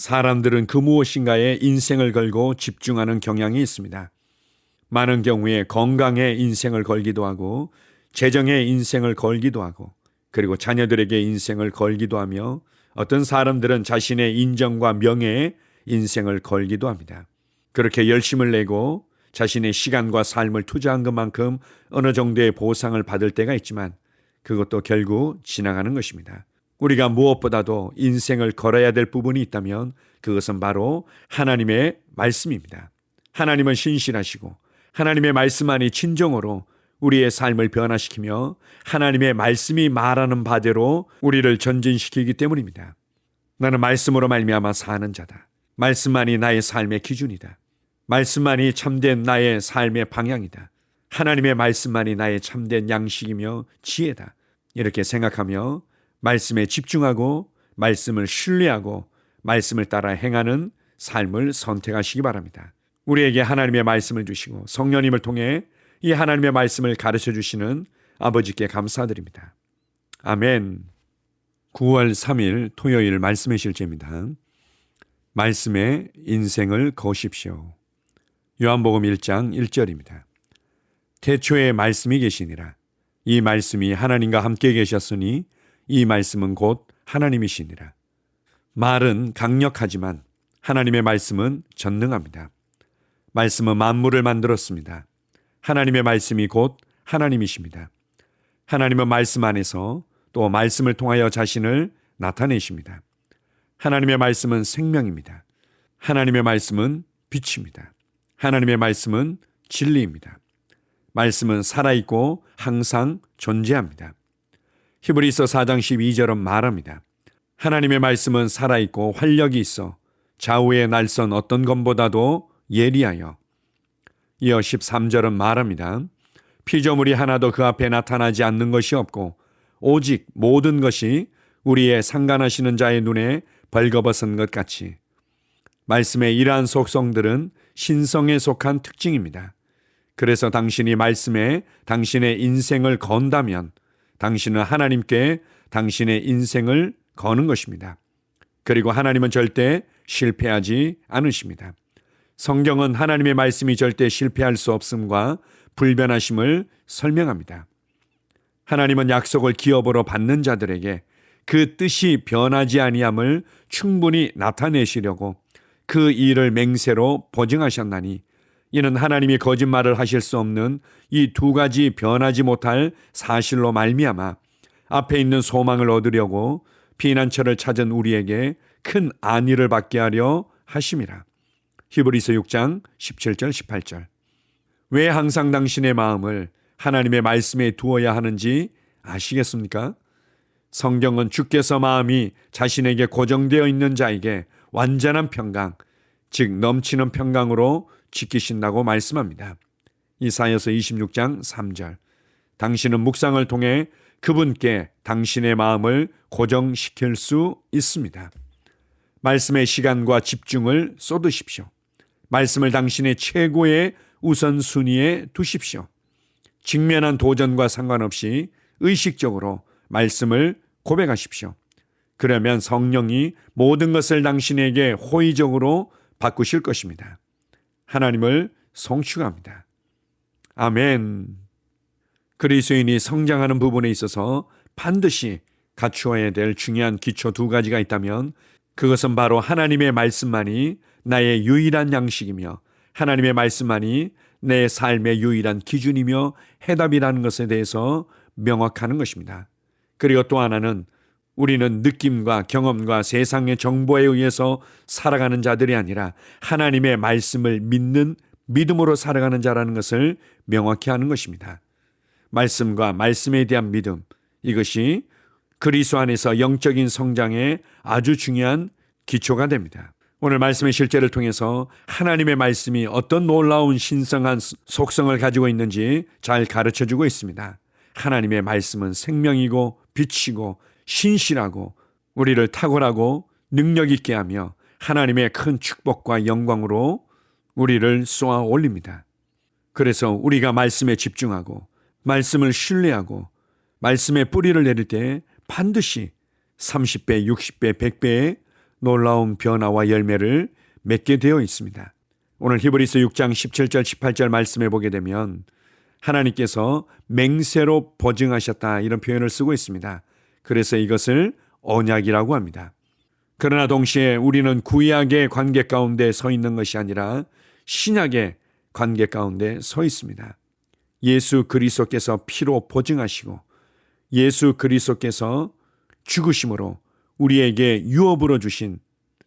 사람들은 그 무엇인가에 인생을 걸고 집중하는 경향이 있습니다. 많은 경우에 건강에 인생을 걸기도 하고 재정에 인생을 걸기도 하고 그리고 자녀들에게 인생을 걸기도 하며 어떤 사람들은 자신의 인정과 명예에 인생을 걸기도 합니다. 그렇게 열심을 내고 자신의 시간과 삶을 투자한 것만큼 어느 정도의 보상을 받을 때가 있지만 그것도 결국 지나가는 것입니다. 우리가 무엇보다도 인생을 걸어야 될 부분이 있다면 그것은 바로 하나님의 말씀입니다. 하나님은 신실하시고 하나님의 말씀만이 진정으로 우리의 삶을 변화시키며 하나님의 말씀이 말하는 바대로 우리를 전진시키기 때문입니다. 나는 말씀으로 말미암아 사는 자다. 말씀만이 나의 삶의 기준이다. 말씀만이 참된 나의 삶의 방향이다. 하나님의 말씀만이 나의 참된 양식이며 지혜다. 이렇게 생각하며 말씀에 집중하고 말씀을 신뢰하고 말씀을 따라 행하는 삶을 선택하시기 바랍니다. 우리에게 하나님의 말씀을 주시고 성령님을 통해 이 하나님의 말씀을 가르쳐 주시는 아버지께 감사드립니다. 아멘. 9월 3일 토요일 말씀의 실제입니다. 말씀에 인생을 거십시오. 요한복음 1장 1절입니다. 태초에 말씀이 계시니라. 이 말씀이 하나님과 함께 계셨으니 이 말씀은 곧 하나님이시니라. 말은 강력하지만 하나님의 말씀은 전능합니다. 말씀은 만물을 만들었습니다. 하나님의 말씀이 곧 하나님이십니다. 하나님은 말씀 안에서 또 말씀을 통하여 자신을 나타내십니다. 하나님의 말씀은 생명입니다. 하나님의 말씀은 빛입니다. 하나님의 말씀은 진리입니다. 말씀은 살아있고 항상 존재합니다. 히브리서 4장 12절은 말합니다. 하나님의 말씀은 살아있고 활력이 있어 좌우의 날선 어떤 것보다도 예리하여 이어 13절은 말합니다. 피조물이 하나도 그 앞에 나타나지 않는 것이 없고 오직 모든 것이 우리의 상관하시는 자의 눈에 벌거벗은 것 같이 말씀의 이러한 속성들은 신성에 속한 특징입니다. 그래서 당신이 말씀에 당신의 인생을 건다면 당신은 하나님께 당신의 인생을 거는 것입니다. 그리고 하나님은 절대 실패하지 않으십니다. 성경은 하나님의 말씀이 절대 실패할 수 없음과 불변하심을 설명합니다. 하나님은 약속을 기업으로 받는 자들에게 그 뜻이 변하지 아니함을 충분히 나타내시려고 그 일을 맹세로 보증하셨나니 이는 하나님이 거짓말을 하실 수 없는 이 두 가지 변하지 못할 사실로 말미암아 앞에 있는 소망을 얻으려고 피난처를 찾은 우리에게 큰 안위를 받게 하려 하심이라. 히브리서 6장 17절 18절. 왜 항상 당신의 마음을 하나님의 말씀에 두어야 하는지 아시겠습니까? 성경은 주께서 마음이 자신에게 고정되어 있는 자에게 완전한 평강, 즉 넘치는 평강으로 지키신다고 말씀합니다. 이사여서 26장 3절. 당신은 묵상을 통해 그분께 당신의 마음을 고정시킬 수 있습니다. 말씀의 시간과 집중을 쏟으십시오. 말씀을 당신의 최고의 우선순위에 두십시오. 직면한 도전과 상관없이 의식적으로 말씀을 고백하십시오. 그러면 성령이 모든 것을 당신에게 호의적으로 바꾸실 것입니다. 하나님을 성취합니다. 아멘. 그리스인이 성장하는 부분에 있어서 반드시 갖추어야 될 중요한 기초 두 가지가 있다면 그것은 바로 하나님의 말씀만이 나의 유일한 양식이며 하나님의 말씀만이 내 삶의 유일한 기준이며 해답이라는 것에 대해서 명확하는 것입니다. 그리고 또 하나는 우리는 느낌과 경험과 세상의 정보에 의해서 살아가는 자들이 아니라 하나님의 말씀을 믿는 믿음으로 살아가는 자라는 것을 명확히 하는 것입니다. 말씀과 말씀에 대한 믿음 이것이 그리스도 안에서 영적인 성장에 아주 중요한 기초가 됩니다. 오늘 말씀의 실제를 통해서 하나님의 말씀이 어떤 놀라운 신성한 속성을 가지고 있는지 잘 가르쳐 주고 있습니다. 하나님의 말씀은 생명이고 빛이고 신실하고 우리를 탁월하고 능력 있게 하며 하나님의 큰 축복과 영광으로 우리를 쏘아 올립니다. 그래서 우리가 말씀에 집중하고 말씀을 신뢰하고 말씀에 뿌리를 내릴 때 반드시 30배, 60배, 100배의 놀라운 변화와 열매를 맺게 되어 있습니다. 오늘 히브리서 6장 17절 18절 말씀해 보게 되면 하나님께서 맹세로 보증하셨다 이런 표현을 쓰고 있습니다. 그래서 이것을 언약이라고 합니다. 그러나 동시에 우리는 구약의 관계 가운데 서 있는 것이 아니라 신약의 관계 가운데 서 있습니다. 예수 그리스도께서 피로 보증하시고 예수 그리스도께서 죽으심으로 우리에게 유업으로 주신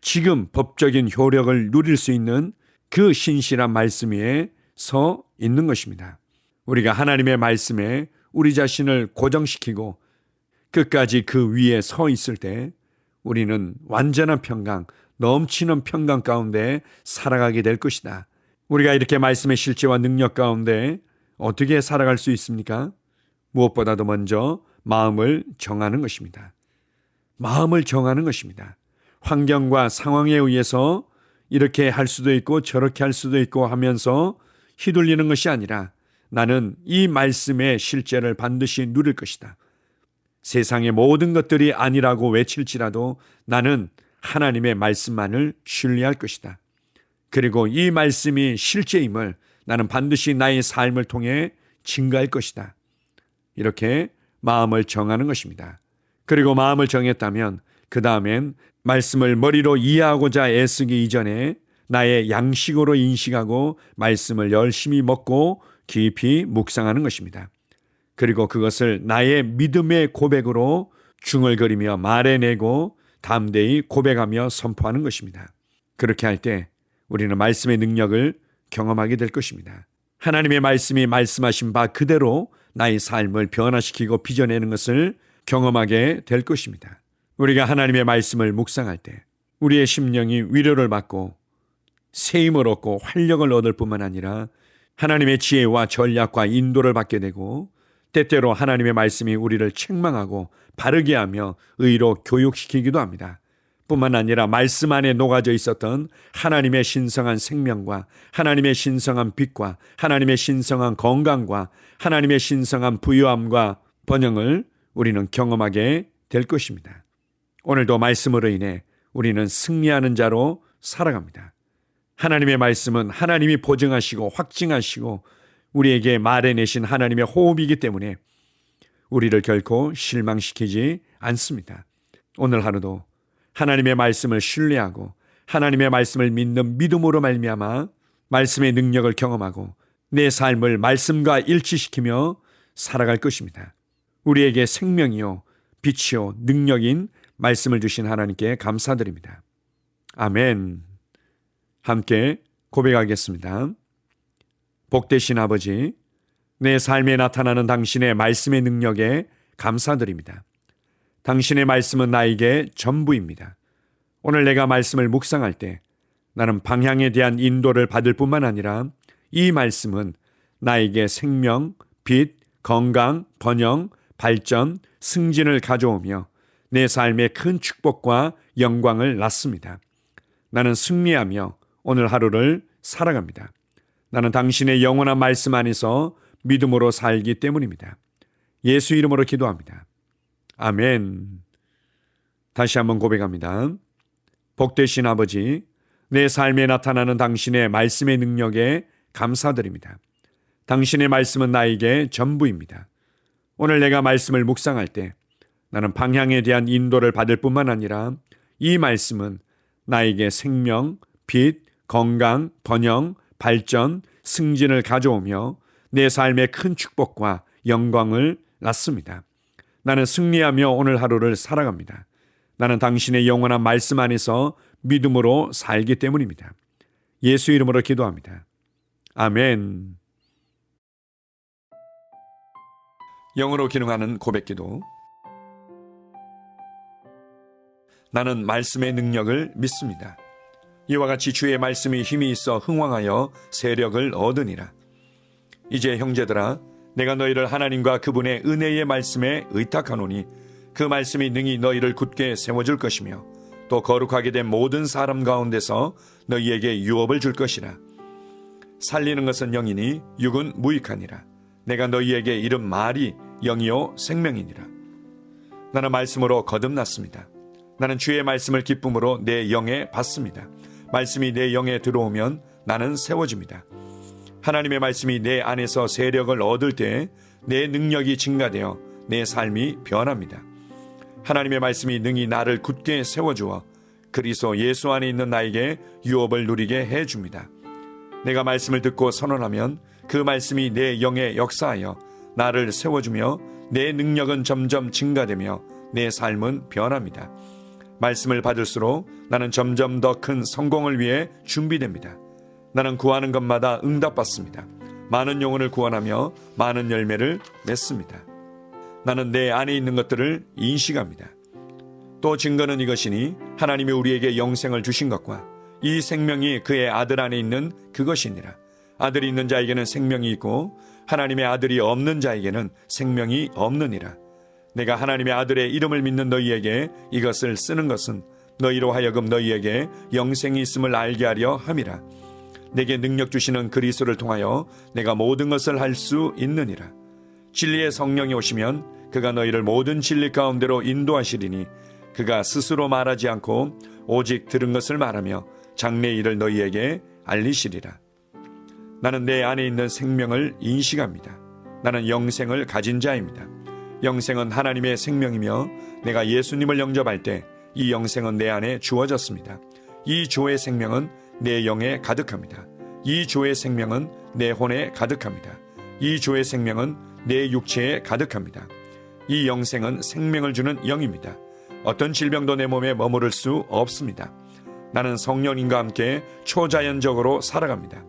지금 법적인 효력을 누릴 수 있는 그 신실한 말씀 위에 서 있는 것입니다. 우리가 하나님의 말씀에 우리 자신을 고정시키고 끝까지 그 위에 서 있을 때 우리는 완전한 평강, 넘치는 평강 가운데 살아가게 될 것이다. 우리가 이렇게 말씀의 실체와 능력 가운데 어떻게 살아갈 수 있습니까? 무엇보다도 먼저 마음을 정하는 것입니다. 마음을 정하는 것입니다. 환경과 상황에 의해서 이렇게 할 수도 있고 저렇게 할 수도 있고 하면서 휘둘리는 것이 아니라 나는 이 말씀의 실제를 반드시 누릴 것이다. 세상의 모든 것들이 아니라고 외칠지라도 나는 하나님의 말씀만을 신뢰할 것이다. 그리고 이 말씀이 실제임을 나는 반드시 나의 삶을 통해 증가할 것이다. 이렇게 마음을 정하는 것입니다. 그리고 마음을 정했다면 그 다음엔 말씀을 머리로 이해하고자 애쓰기 이전에 나의 양식으로 인식하고 말씀을 열심히 먹고 깊이 묵상하는 것입니다. 그리고 그것을 나의 믿음의 고백으로 중얼거리며 말해내고 담대히 고백하며 선포하는 것입니다. 그렇게 할 때 우리는 말씀의 능력을 경험하게 될 것입니다. 하나님의 말씀이 말씀하신 바 그대로 나의 삶을 변화시키고 빚어내는 것을 경험하게 될 것입니다. 우리가 하나님의 말씀을 묵상할 때 우리의 심령이 위로를 받고 새 힘을 얻고 활력을 얻을 뿐만 아니라 하나님의 지혜와 전략과 인도를 받게 되고 때때로 하나님의 말씀이 우리를 책망하고 바르게 하며 의로 교육시키기도 합니다. 뿐만 아니라 말씀 안에 녹아져 있었던 하나님의 신성한 생명과 하나님의 신성한 빛과 하나님의 신성한 건강과 하나님의 신성한 부유함과 번영을 우리는 경험하게 될 것입니다. 오늘도 말씀으로 인해 우리는 승리하는 자로 살아갑니다. 하나님의 말씀은 하나님이 보증하시고 확증하시고 우리에게 말해내신 하나님의 호흡이기 때문에 우리를 결코 실망시키지 않습니다. 오늘 하루도 하나님의 말씀을 신뢰하고 하나님의 말씀을 믿는 믿음으로 말미암아 말씀의 능력을 경험하고 내 삶을 말씀과 일치시키며 살아갈 것입니다. 우리에게 생명이요 빛이요 능력인 말씀을 주신 하나님께 감사드립니다. 아멘. 함께 고백하겠습니다. 복되신 아버지, 내 삶에 나타나는 당신의 말씀의 능력에 감사드립니다. 당신의 말씀은 나에게 전부입니다. 오늘 내가 말씀을 묵상할 때 나는 방향에 대한 인도를 받을 뿐만 아니라 이 말씀은 나에게 생명, 빛, 건강, 번영, 발전, 승진을 가져오며 내 삶에 큰 축복과 영광을 낳습니다. 나는 승리하며 오늘 하루를 살아갑니다. 나는 당신의 영원한 말씀 안에서 믿음으로 살기 때문입니다. 예수 이름으로 기도합니다. 아멘. 다시 한번 고백합니다. 복되신 아버지, 내 삶에 나타나는 당신의 말씀의 능력에 감사드립니다. 당신의 말씀은 나에게 전부입니다. 오늘 내가 말씀을 묵상할 때 나는 방향에 대한 인도를 받을 뿐만 아니라 이 말씀은 나에게 생명, 빛, 건강, 번영, 발전, 승진을 가져오며 내 삶에 큰 축복과 영광을 낳습니다. 나는 승리하며 오늘 하루를 살아갑니다. 나는 당신의 영원한 말씀 안에서 믿음으로 살기 때문입니다. 예수 이름으로 기도합니다. 아멘. 영으로 기능하는 고백 기도. 나는 말씀의 능력을 믿습니다. 이와 같이 주의 말씀이 힘이 있어 흥왕하여 세력을 얻으니라. 이제 형제들아, 내가 너희를 하나님과 그분의 은혜의 말씀에 의탁하노니 그 말씀이 능히 너희를 굳게 세워줄 것이며 또 거룩하게 된 모든 사람 가운데서 너희에게 유업을 줄 것이라. 살리는 것은 영이니 육은 무익하니라. 내가 너희에게 이른 말이 영이요 생명이니라. 나는 말씀으로 거듭났습니다. 나는 주의 말씀을 기쁨으로 내 영에 받습니다. 말씀이 내 영에 들어오면 나는 세워집니다. 하나님의 말씀이 내 안에서 세력을 얻을 때 내 능력이 증가되어 내 삶이 변합니다. 하나님의 말씀이 능히 나를 굳게 세워주어 그리스도 예수 안에 있는 나에게 유업을 누리게 해 줍니다. 내가 말씀을 듣고 선언하면 그 말씀이 내 영에 역사하여 나를 세워주며 내 능력은 점점 증가되며 내 삶은 변합니다. 말씀을 받을수록 나는 점점 더 큰 성공을 위해 준비됩니다. 나는 구하는 것마다 응답받습니다. 많은 영혼을 구원하며 많은 열매를 맺습니다. 나는 내 안에 있는 것들을 인식합니다. 또 증거는 이것이니 하나님이 우리에게 영생을 주신 것과 이 생명이 그의 아들 안에 있는 그것이니라. 아들이 있는 자에게는 생명이 있고 하나님의 아들이 없는 자에게는 생명이 없느니라. 내가 하나님의 아들의 이름을 믿는 너희에게 이것을 쓰는 것은 너희로 하여금 너희에게 영생이 있음을 알게 하려 함이라. 내게 능력 주시는 그리스도를 통하여 내가 모든 것을 할 수 있느니라. 진리의 성령이 오시면 그가 너희를 모든 진리 가운데로 인도하시리니 그가 스스로 말하지 않고 오직 들은 것을 말하며 장래 일을 너희에게 알리시리라. 나는 내 안에 있는 생명을 인식합니다. 나는 영생을 가진 자입니다. 영생은 하나님의 생명이며 내가 예수님을 영접할 때 이 영생은 내 안에 주어졌습니다. 이 조의 생명은 내 영에 가득합니다. 이 조의 생명은 내 혼에 가득합니다. 이 조의 생명은 내 육체에 가득합니다. 이 영생은 생명을 주는 영입니다. 어떤 질병도 내 몸에 머무를 수 없습니다. 나는 성령님과 함께 초자연적으로 살아갑니다.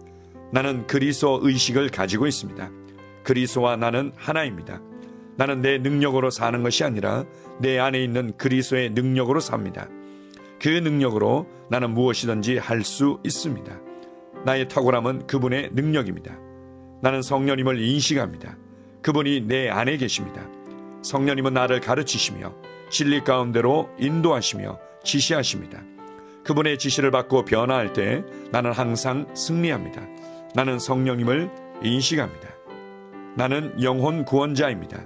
나는 그리스도 의식을 가지고 있습니다. 그리스도와 나는 하나입니다. 나는 내 능력으로 사는 것이 아니라 내 안에 있는 그리스도의 능력으로 삽니다. 그 능력으로 나는 무엇이든지 할 수 있습니다. 나의 탁월함은 그분의 능력입니다. 나는 성령님을 인식합니다. 그분이 내 안에 계십니다. 성령님은 나를 가르치시며 진리 가운데로 인도하시며 지시하십니다. 그분의 지시를 받고 변화할 때 나는 항상 승리합니다. 나는 성령님을 인식합니다. 나는 영혼 구원자입니다.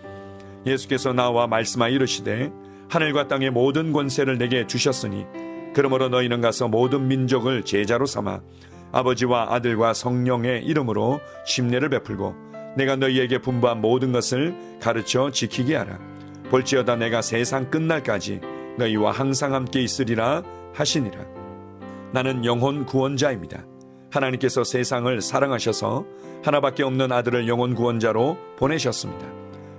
예수께서 나와 말씀하여 이르시되 하늘과 땅의 모든 권세를 내게 주셨으니 그러므로 너희는 가서 모든 민족을 제자로 삼아 아버지와 아들과 성령의 이름으로 심례를 베풀고 내가 너희에게 분부한 모든 것을 가르쳐 지키게 하라. 볼지어다 내가 세상 끝날까지 너희와 항상 함께 있으리라 하시니라. 나는 영혼 구원자입니다. 하나님께서 세상을 사랑하셔서 하나밖에 없는 아들을 영혼 구원자로 보내셨습니다.